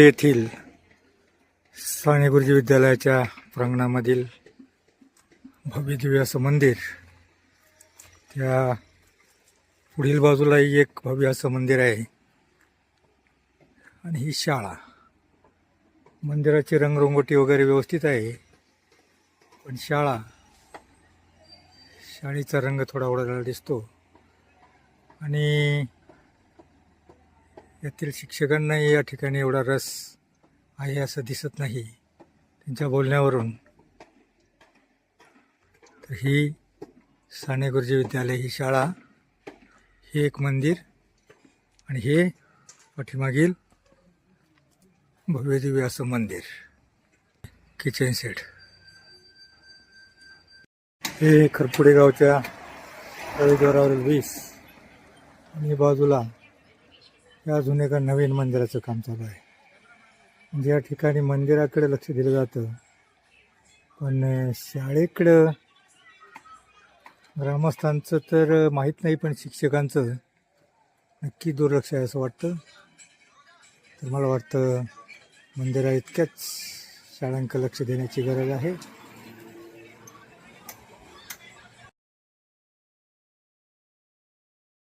येथील साने गुरुजी विद्यालयाच्या प्रांगणामधील भव्यदिव्य असं मंदिर त्या पुढील बाजूलाही एक भव्य असं मंदिर आहे. आणि ही शाळा. मंदिराची रंगरंगोटी वगैरे व्यवस्थित आहे पण शाळा शाळेचा रंग थोडा उडालेला दिसतो. आणि यातील शिक्षकांनाही या ठिकाणी एवढा रस आहे असं दिसत नाही. त्यांच्या बोलण्यावरून. तर ही साने गुरुजी विद्यालय ही शाळा हे एक मंदिर आणि हे पाठीमागील भव्यदेवी असं मंदिर. Kitchen set. हे खरपुडे गावच्या प्रवेशद्वारावरील वीस आणि बाजूला या अजून एका नवीन मंदिराचं काम चालू आहे. म्हणजे या ठिकाणी मंदिराकडे लक्ष दिलं जातं. पण शाळेकडं ग्रामस्थांचं तर माहीत नाही पण शिक्षकांचं नक्की दुर्लक्ष आहे असं वाटतं. तर मला वाटतं मंदिरा इतक्याच शाळांकडे लक्ष देण्याची गरज आहे.